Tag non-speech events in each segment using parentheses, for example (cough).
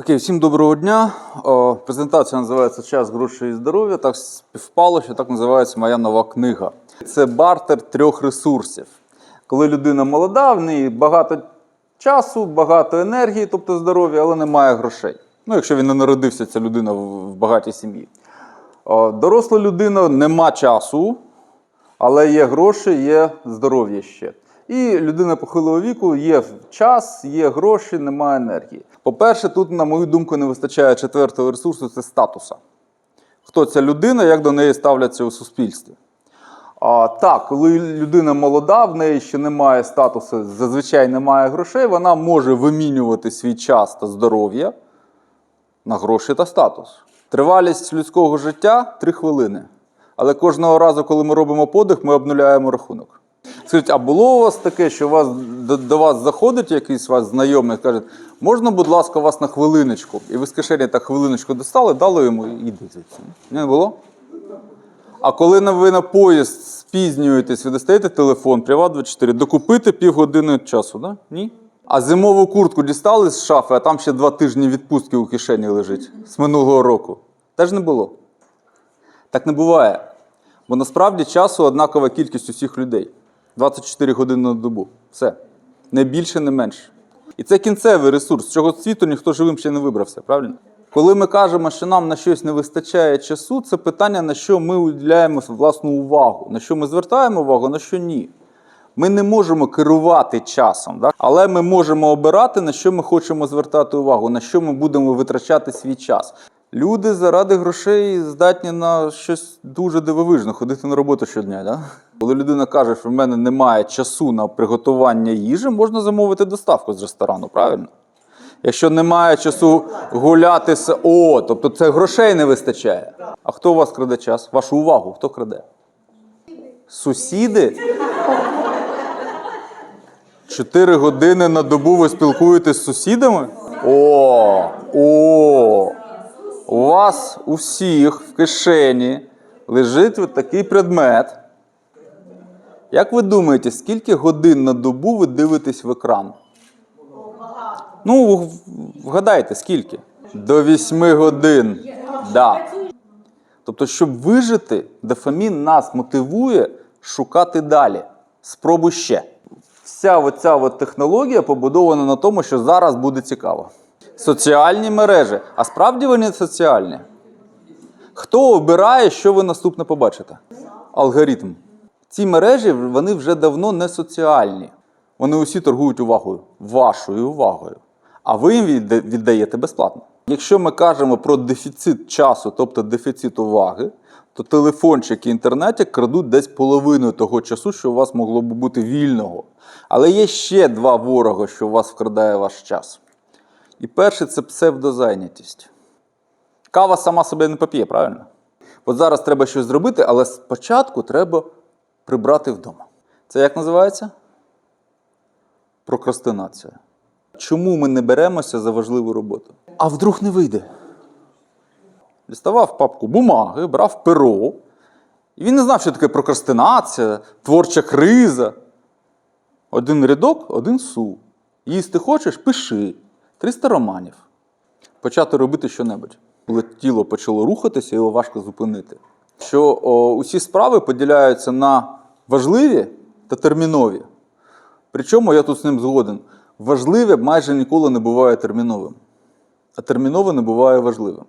Окей, всім доброго дня. О, презентація називається Час, гроші і здоров'я. Так співпало, що так називається моя нова книга. Це бартер трьох ресурсів. Коли людина молода, в неї багато часу, багато енергії, тобто здоров'я, але немає грошей. Ну, якщо він не народився, ця людина в багатій сім'ї. Доросла людина нема часу, але є гроші, є здоров'я ще. І людина похилого віку є час, є гроші, немає енергії. По-перше, тут, на мою думку, не вистачає четвертого ресурсу це статуса. Хто ця людина, як до неї ставляться у суспільстві? А, так, коли людина молода, в неї ще немає статусу, зазвичай немає грошей, вона може вимінювати свій час та здоров'я на гроші та статус. Тривалість людського життя 3 хвилини. Але кожного разу, коли ми робимо подих, ми обнуляємо рахунок. Скажіть, а було у вас таке, що вас, до, до вас заходить якийсь ваш знайомий каже, можна, будь ласка, вас на хвилиночку? І ви з кишені так хвилиночку достали, дали йому і звідси. Не було? А коли ви на поїзд спізнюєтесь, ви достаєте телефон, Приват24, докупити півгодини часу, да? Ні? А зимову куртку дістали з шафи, а там ще два тижні відпустки у кишені лежить з минулого року. Теж не було. Так не буває. Бо насправді часу однакова кількість усіх людей. 24 години на добу. Все. Не більше, не менше. І це кінцевий ресурс. З цього світу ніхто живим ще не вибрався, правильно? Коли ми кажемо, що нам на щось не вистачає часу, це питання, на що ми уділяємо власну увагу, на що ми звертаємо увагу, на що ні. Ми не можемо керувати часом, да? але ми можемо обирати, на що ми хочемо звертати увагу, на що ми будемо витрачати свій час. Люди заради грошей здатні на щось дуже дивовижне, ходити на роботу щодня. Да? Коли людина каже, що в мене немає часу на приготування їжі, можна замовити доставку з ресторану, правильно? Якщо немає часу гуляти О, тобто це грошей не вистачає. А хто у вас краде час? Вашу увагу, хто краде? Сусіди? Чотири години на добу ви спілкуєтесь з сусідами? О, о, у вас у всіх в кишені лежить от такий предмет. Як ви думаєте, скільки годин на добу ви дивитесь в екран? Ну, вгадайте, скільки? До 8 годин. Да. Тобто, щоб вижити, дофамін нас мотивує шукати далі. Спробуй ще. Вся оця от технологія побудована на тому, що зараз буде цікаво. Соціальні мережі. А справді вони соціальні? Хто обирає, що ви наступне побачите? Алгоритм. Ці мережі вони вже давно не соціальні. Вони усі торгують увагою, вашою увагою. А ви їм віддаєте безплатно. Якщо ми кажемо про дефіцит часу, тобто дефіцит уваги, то телефончики інтернеті крадуть десь половину того часу, що у вас могло б бути вільного. Але є ще два ворога, що у вас вкрадає ваш час. І перше це псевдозайнятість. Кава сама себе не поп'є, правильно? От зараз треба щось зробити, але спочатку треба прибрати вдома. Це як називається? Прокрастинація. Чому ми не беремося за важливу роботу? А вдруг не вийде? Діставав папку бумаги, брав перо. І він не знав, що таке прокрастинація, творча криза. Один рядок, один су. Їсти хочеш, пиши. 300 романів. Почати робити щонебудь. Коли тіло почало рухатися, його важко зупинити. Що о, усі справи поділяються на важливі та термінові. Причому я тут з ним згоден. Важливе майже ніколи не буває терміновим, а термінове не буває важливим.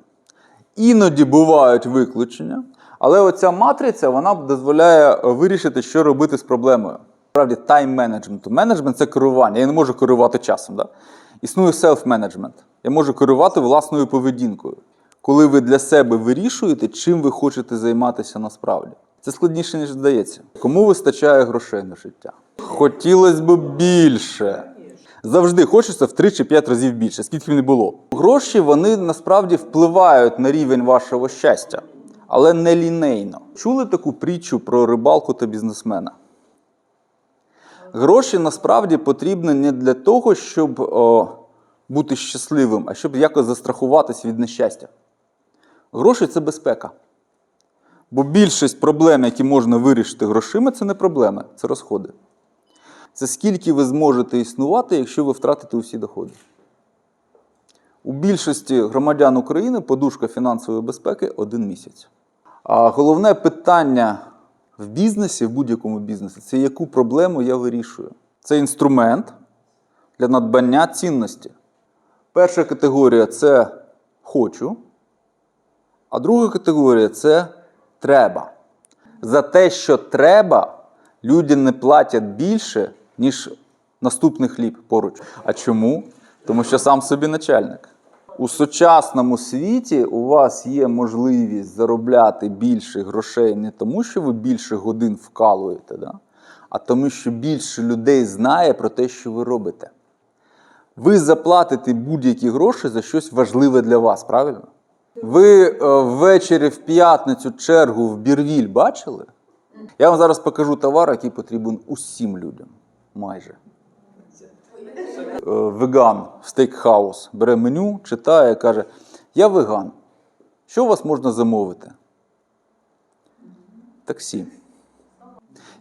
Іноді бувають виключення, але оця матриця вона дозволяє вирішити, що робити з проблемою. Справді, тайм-менеджменту. Менеджмент це керування. Я не можу керувати часом. Да? Існує селф-менеджмент. Я можу керувати власною поведінкою, коли ви для себе вирішуєте, чим ви хочете займатися насправді. Це складніше, ніж здається. Кому вистачає грошей на життя? Хотілося б більше. Завжди хочеться в 3 чи 5 разів більше, скільки б не було. Гроші вони насправді впливають на рівень вашого щастя, але не лінейно. Чули таку притчу про рибалку та бізнесмена? Гроші насправді потрібні не для того, щоб о, бути щасливим, а щоб якось застрахуватись від нещастя. Гроші це безпека. Бо більшість проблем, які можна вирішити грошима, це не проблеми, це розходи. Це скільки ви зможете існувати, якщо ви втратите усі доходи. У більшості громадян України подушка фінансової безпеки один місяць. А головне питання в бізнесі, в будь-якому бізнесі, це яку проблему я вирішую. Це інструмент для надбання цінності. Перша категорія це хочу, а друга категорія це треба. За те, що треба, люди не платять більше, ніж наступний хліб поруч. А чому? Тому що сам собі начальник. У сучасному світі у вас є можливість заробляти більше грошей не тому, що ви більше годин вкалуєте, да? а тому, що більше людей знає про те, що ви робите. Ви заплатите будь-які гроші за щось важливе для вас, правильно? Ви е, ввечері в п'ятницю чергу в Бірвіль бачили? Я вам зараз покажу товар, який потрібен усім людям. Майже. Е, Веган в стейкхаус бере меню, читає, каже: Я веган. Що у вас можна замовити? Таксі.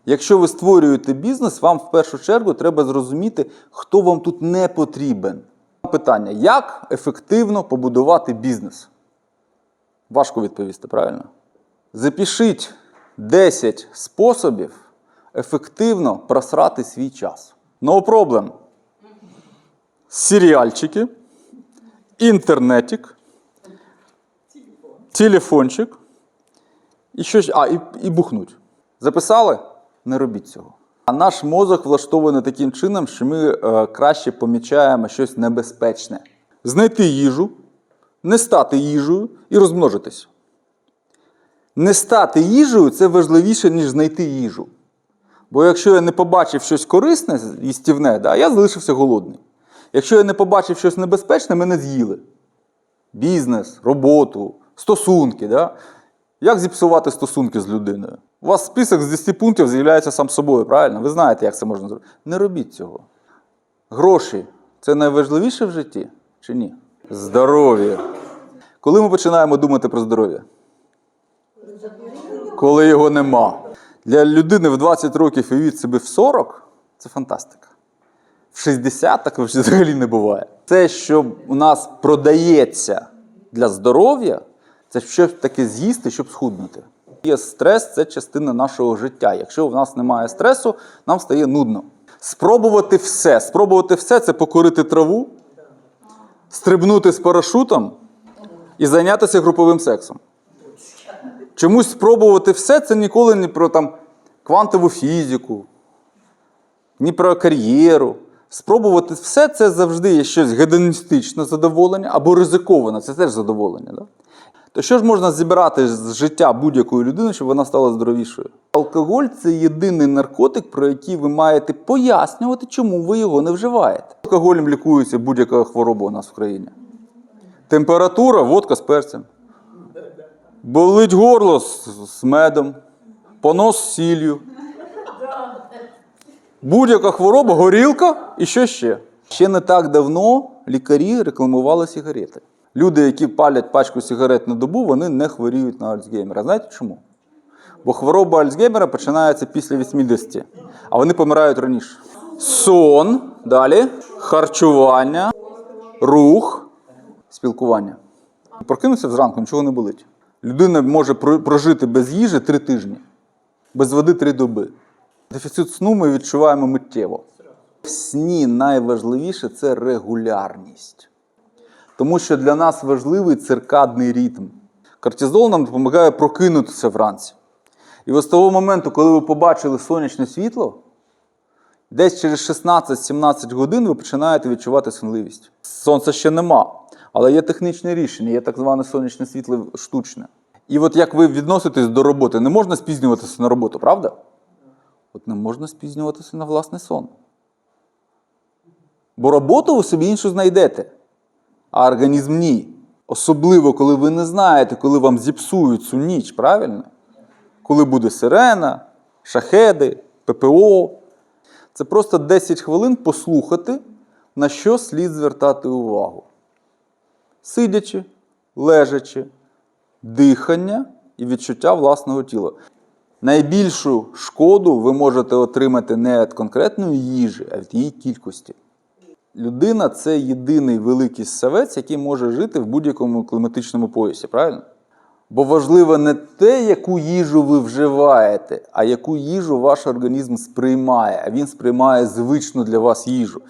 Якщо ви створюєте бізнес, вам в першу чергу треба зрозуміти, хто вам тут не потрібен. Питання: як ефективно побудувати бізнес? Важко відповісти, правильно? Запишіть 10 способів ефективно просрати свій час. No problem. Серіальчики, інтернетик, телефончик і щось. А, і, і бухнуть. Записали? Не робіть цього. А наш мозок влаштований таким чином, що ми е, краще помічаємо щось небезпечне. Знайти їжу, не стати їжею і розмножитись. Не стати їжею це важливіше, ніж знайти їжу. Бо якщо я не побачив щось корисне, їстівне, да, я залишився голодний. Якщо я не побачив щось небезпечне, мене з'їли. Бізнес, роботу, стосунки. Да? Як зіпсувати стосунки з людиною? У вас список з 10 пунктів з'являється сам собою, правильно? Ви знаєте, як це можна зробити. Не робіть цього. Гроші це найважливіше в житті чи ні? Здоров'я. Коли ми починаємо думати про здоров'я? Коли його нема. Для людини в 20 років і від себе в 40 це фантастика. В 60 так (laughs) взагалі не буває. Це, що у нас продається для здоров'я, це щось таке з'їсти, щоб схуднути. Є стрес це частина нашого життя. Якщо в нас немає стресу, нам стає нудно. Спробувати все. Спробувати все це покорити траву, стрибнути з парашутом і зайнятися груповим сексом. Чомусь спробувати все це ніколи не про там, квантову фізику, ні про кар'єру. Спробувати все це завжди є щось гедоністичне задоволення або ризиковане, це теж задоволення. Да? То що ж можна зібрати з життя будь-якої людини, щоб вона стала здоровішою? Алкоголь це єдиний наркотик, про який ви маєте пояснювати, чому ви його не вживаєте. Алкоголем лікується будь-яка хвороба у нас в країні. Температура, водка з перцем. Болить горло з, медом, понос з сіллю. Будь-яка хвороба, горілка і що ще. Ще не так давно лікарі рекламували сигарети. Люди, які палять пачку сигарет на добу, вони не хворіють на Альцгеймера. Знаєте чому? Бо хвороба Альцгеймера починається після 80, а вони помирають раніше. Сон, далі, харчування, рух, спілкування. Прокинувся зранку, нічого не болить. Людина може прожити без їжі три тижні, без води три доби. Дефіцит сну ми відчуваємо миттєво. В сні найважливіше це регулярність. Тому що для нас важливий циркадний ритм. Кортизол нам допомагає прокинутися вранці. І ось з того моменту, коли ви побачили сонячне світло, десь через 16-17 годин ви починаєте відчувати сонливість. Сонця ще нема, але є технічне рішення, є так зване сонячне світло штучне. І от як ви відноситесь до роботи, не можна спізнюватися на роботу, правда? От не можна спізнюватися на власний сон. Бо роботу ви собі іншу знайдете, а організм ні. Особливо, коли ви не знаєте, коли вам зіпсують цю ніч, правильно? Коли буде сирена, шахеди, ППО. Це просто 10 хвилин послухати, на що слід звертати увагу. Сидячи, лежачи, дихання і відчуття власного тіла. Найбільшу шкоду ви можете отримати не від конкретної їжі, а від її кількості. Людина це єдиний великий савець, який може жити в будь-якому кліматичному поясі, правильно? Бо важливо не те, яку їжу ви вживаєте, а яку їжу ваш організм сприймає. А він сприймає звичну для вас їжу.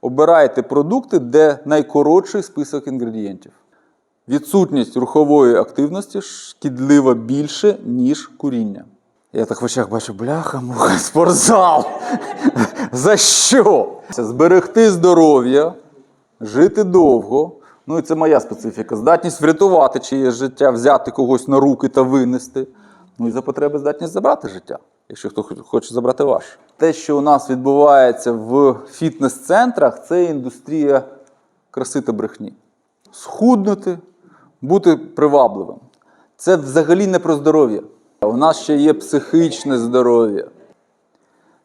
Обирайте продукти, де найкоротший список інгредієнтів. Відсутність рухової активності шкідлива більше, ніж куріння. Я так в очах бачу, бляха, муха, спортзал. (laughs) За що? Зберегти здоров'я, жити довго. Ну і це моя специфіка. Здатність врятувати чиєсь життя, взяти когось на руки та винести. Ну і за потреби здатність забрати життя, якщо хто хоче забрати ваше. Те, що у нас відбувається в фітнес-центрах, це індустрія краси та брехні. Схуднути, бути привабливим. Це взагалі не про здоров'я. У нас ще є психічне здоров'я.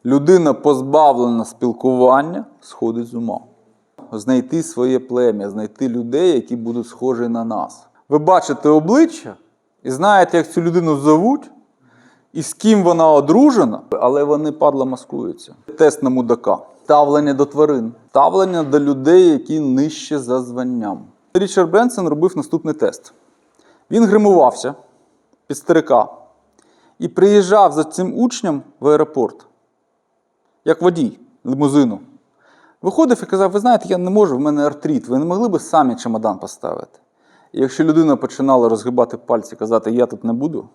Людина, позбавлена спілкування, сходить з ума. Знайти своє плем'я, знайти людей, які будуть схожі на нас. Ви бачите обличчя і знаєте, як цю людину зовуть, і з ким вона одружена, але вони падла маскуються. Тест на мудака. Ставлення до тварин, ставлення до людей, які нижче за званням. Річард Бренсон робив наступний тест. Він гримувався під старика і приїжджав за цим учнем в аеропорт, як водій лимузину. Виходив і казав: ви знаєте, я не можу, в мене артрит, ви не могли би самі чемодан поставити. І якщо людина починала розгибати пальці і казати, я тут не буду,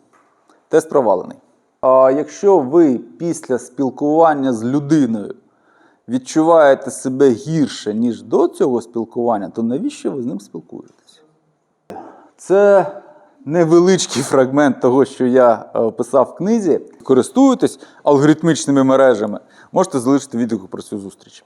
тест провалений. А якщо ви після спілкування з людиною відчуваєте себе гірше, ніж до цього спілкування, то навіщо ви з ним спілкуєтесь? Це невеличкий фрагмент того, що я е, описав в книзі. Користуєтесь алгоритмічними мережами, можете залишити відгук про цю зустріч.